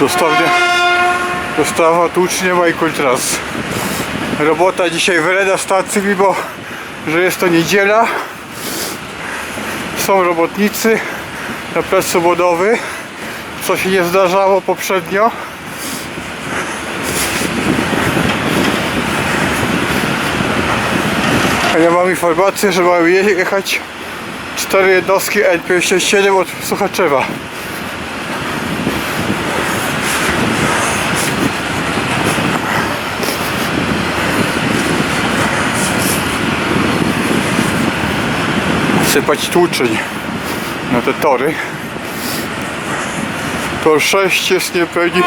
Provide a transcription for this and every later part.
Dostawnie dostawa tłuczniewa i kontrast. Robota dzisiaj wyleda stacji, mimo że jest to niedziela. Są robotnicy na placu budowy, co się nie zdarzało poprzednio. Ja mam informację, że mają je- jechać cztery jednostki N57 od Suchaczewa. sypać tłuczeń na te tory. Tor 6 jest niepełni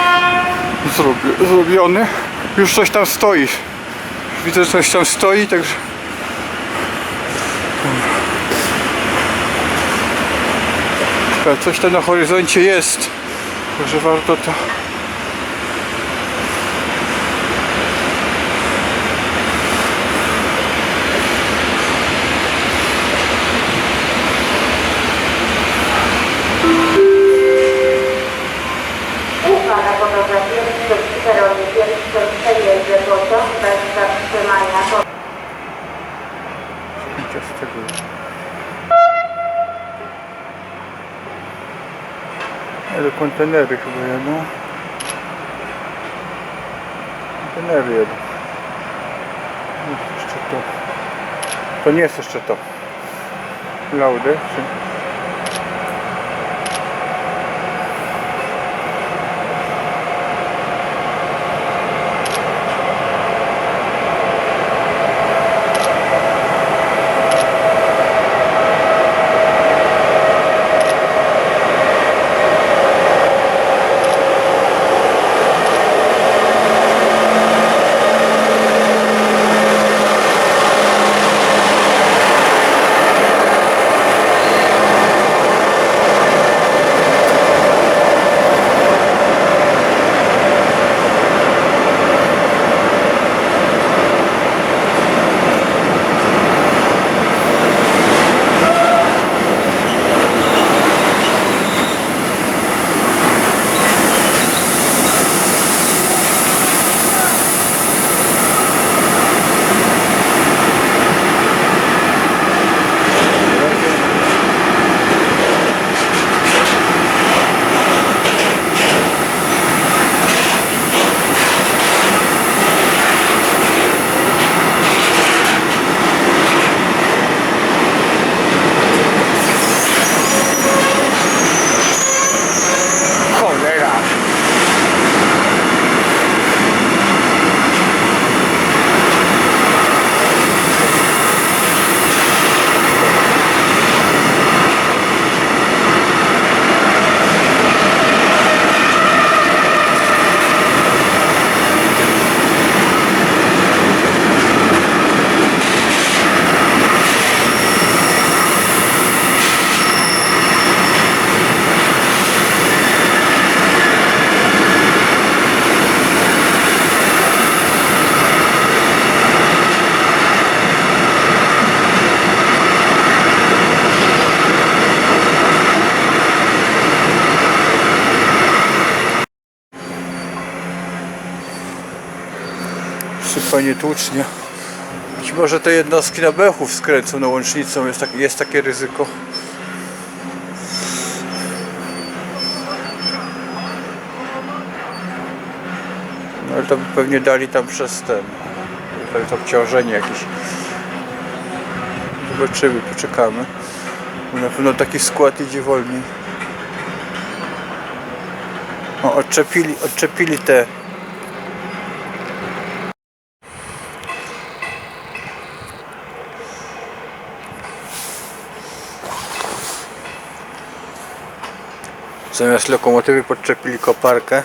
zrobi- zrobiony. Już coś tam stoi. Widzę, że coś tam stoi, także Coś tam na horyzoncie jest. Także warto to Uwaga podobna pierwszy peronie pierwszy przejedzie pociąg bez zatrzymania. Zdjęcia z tego. Ale kontenery chyba jadą. Kontenery jadą. Jest jeszcze to. To nie jest jeszcze to. Laudy, czy... Sypanie tłucznia. Być może te jednostki na Bechów skręcą na łącznicą, jest, tak, jest takie ryzyko. No ale to by pewnie dali tam przez ten, to obciążenie jakieś. Zobaczymy, poczekamy. Na pewno taki skład idzie wolniej. O, odczepili, odczepili te Zamiast lokomotywy podczepili koparkę.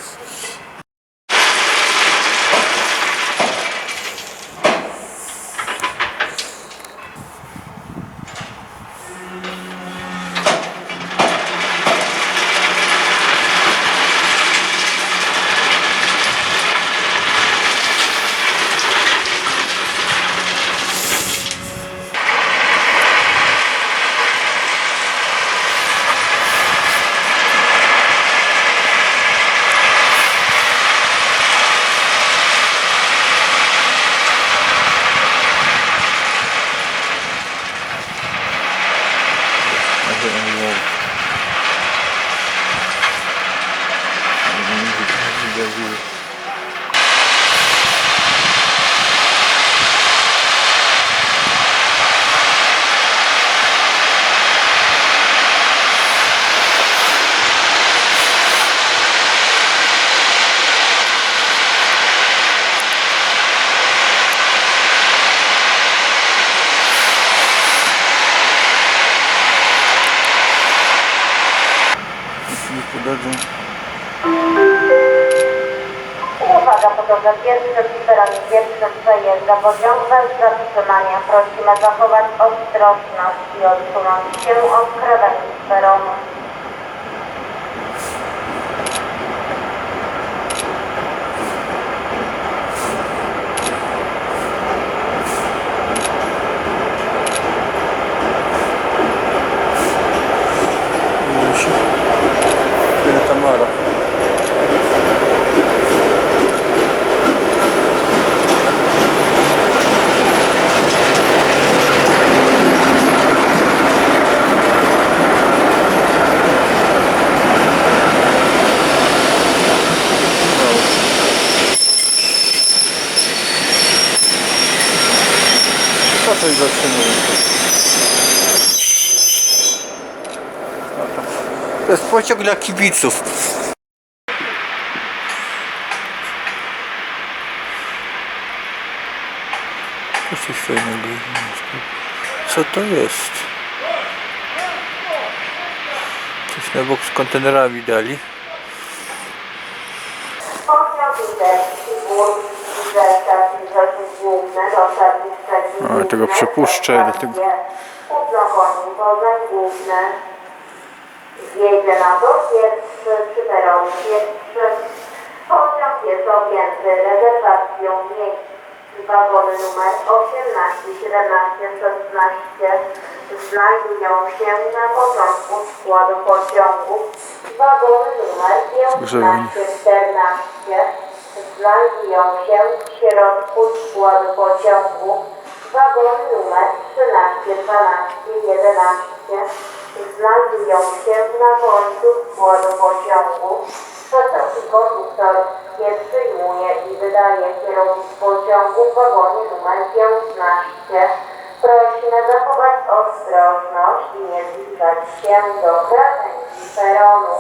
Podąża pierwszy przy peronie pierwszym przejeżdża pociąg bez zatrzymania. Prosimy zachować ostrożność i odsunąć się od krawędzi peronu. Widzicie? Tyle Tamara. Co coś zatrzymuje? To jest pociąg dla kibiców. Co to jest? Coś na bok z kontenerami dali. Pociąg Litewski, Górski, Rzeszak i Rzeszów Główny do stacji Szczecin. A, tego przepuszczę, dlatego- Poznań Główny. Zjedzie na dół pierwszy przy peronie pierwszy. Pociąg jest objęty rezerwacją miejsc. Wagony numer 18, 17, 16 znajdują się na początku składu pociągu. Wagony numer 15, 14 znajdują się w środku składu pociągu. Wagony numer 13, 12, 11 znajdują się na końcu składu pociągu. Wysoki konduktor nie przyjmuje i wydaje kierownik pociągu w wagonie numer 15. Prosimy zachować ostrożność i nie zbliżać się do krawędzi peronu.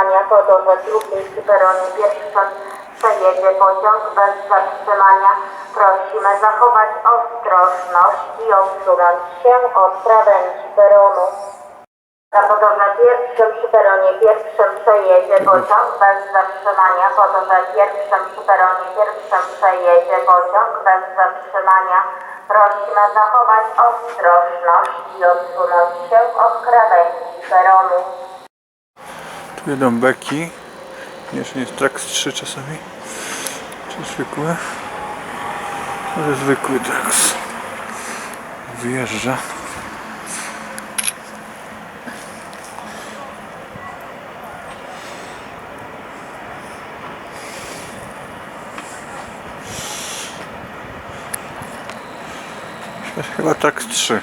Zatrzymania. Po torze drugim przy peronie pierwszym przejedzie pociąg bez zatrzymania. Prosimy zachować ostrożność i odsunąć się od krawędzi peronu. Na podorze pierwszym przy peronie pierwszym przejedzie pociąg bez zatrzymania. Po torze pierwszym przy peronie pierwszym przejedzie pociąg bez zatrzymania. Prosimy zachować ostrożność i odsunąć się od krawędzi peronu. Tu jedą beki. Jeszcze nie jest Trax 3 czasami. Czy zwykłe? Może zwykły Trax. Wyjeżdża. Chyba Trax 3.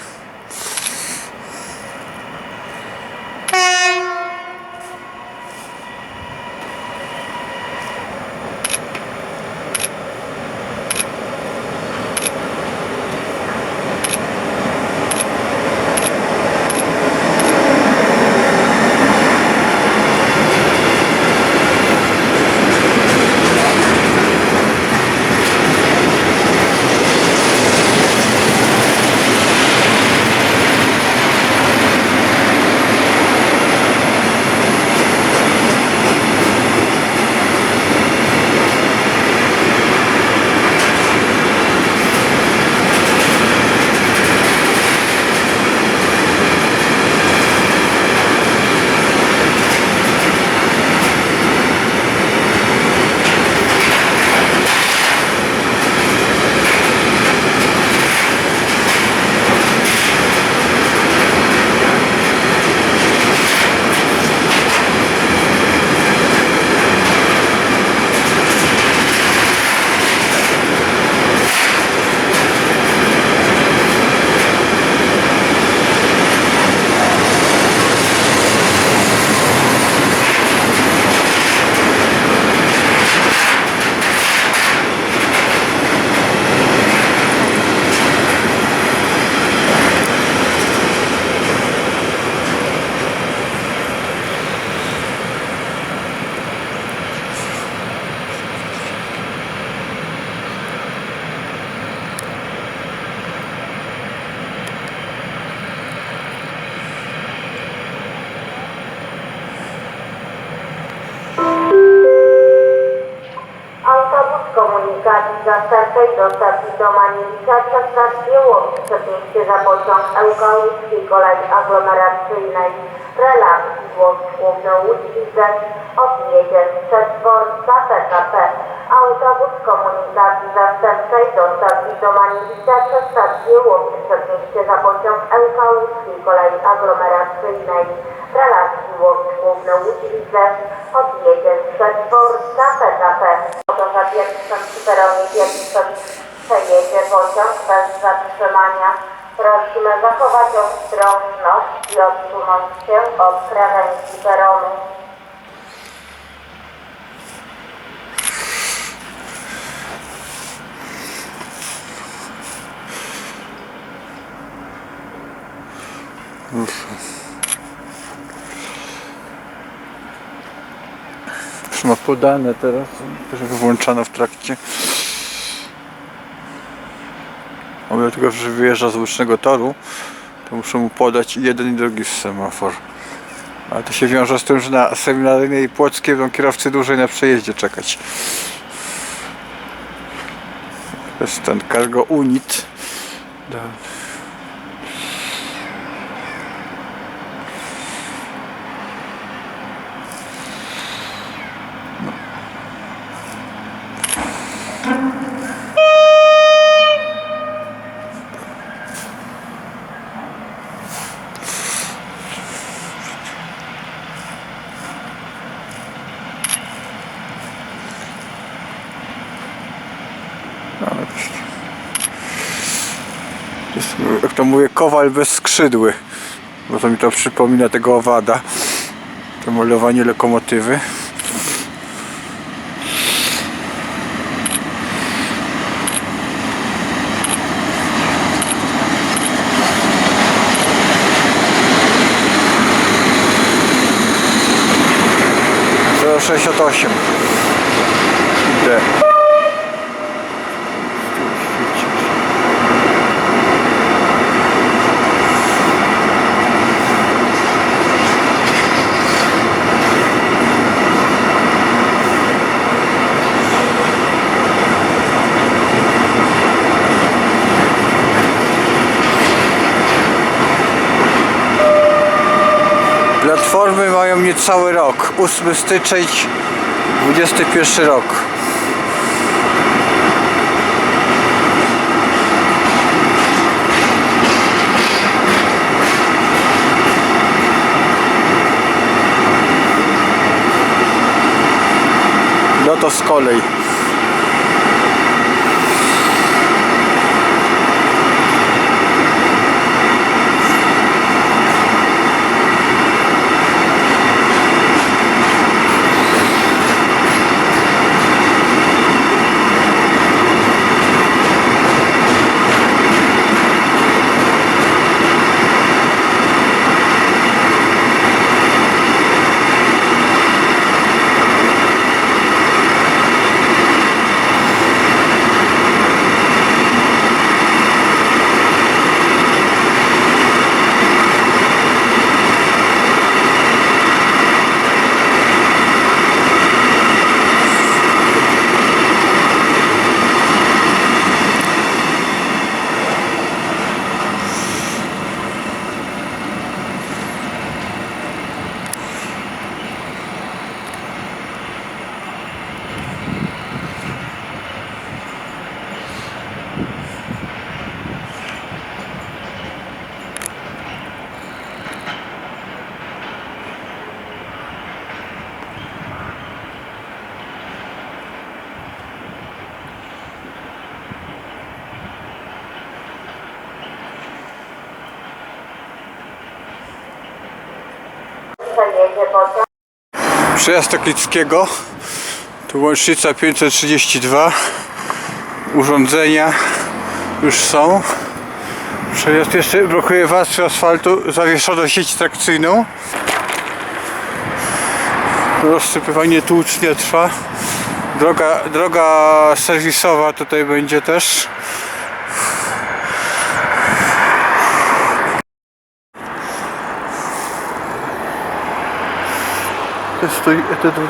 zastępczej do stacji Domaniewicza przez stację Łódź. Przepieńcie za pociąg Ełkaulickiej kolei aglomeracyjnej relacji Łódź Główny Łódź Widzę odjedzie przez dworca PKP. Autobus komunikacji zastępczej do stacji Domaniewicza przez stację Łódź. Przepieńcie za pociąg Ełkaulickiej kolei aglomeracyjnej relacji Łódź Widzę odjedzie przez dworca PKP. Za pierwszym przy peronie pierwszym przejedzie pociąg bez zatrzymania. Prosimy zachować ostrożność i odsunąć się od krawędzi peronu. Podane teraz, że wyłączano w trakcie. O, dlatego, że wyjeżdża z łucznego toru, to muszę mu podać jeden i drugi semafor. Ale to się wiąże z tym, że na seminaryjnej i płockiej będą kierowcy dłużej na przejeździe czekać. To jest ten cargo unit. Do- to mówię, kowal bez skrzydły. Bo to mi to przypomina tego owada. To malowanie lokomotywy. Sześćdziesiąt osiem. D. Platformy mają niecały rok. 8 styczeń 21 rok. No to z kolei. Przejazd Toklickiego, tu łącznica 532, urządzenia już są. Przejazd jeszcze blokuje warstwę asfaltu, zawieszono sieć trakcyjną. Rozsypywanie tłucznia trwa. Droga, droga serwisowa tutaj będzie też. To stoi, to 20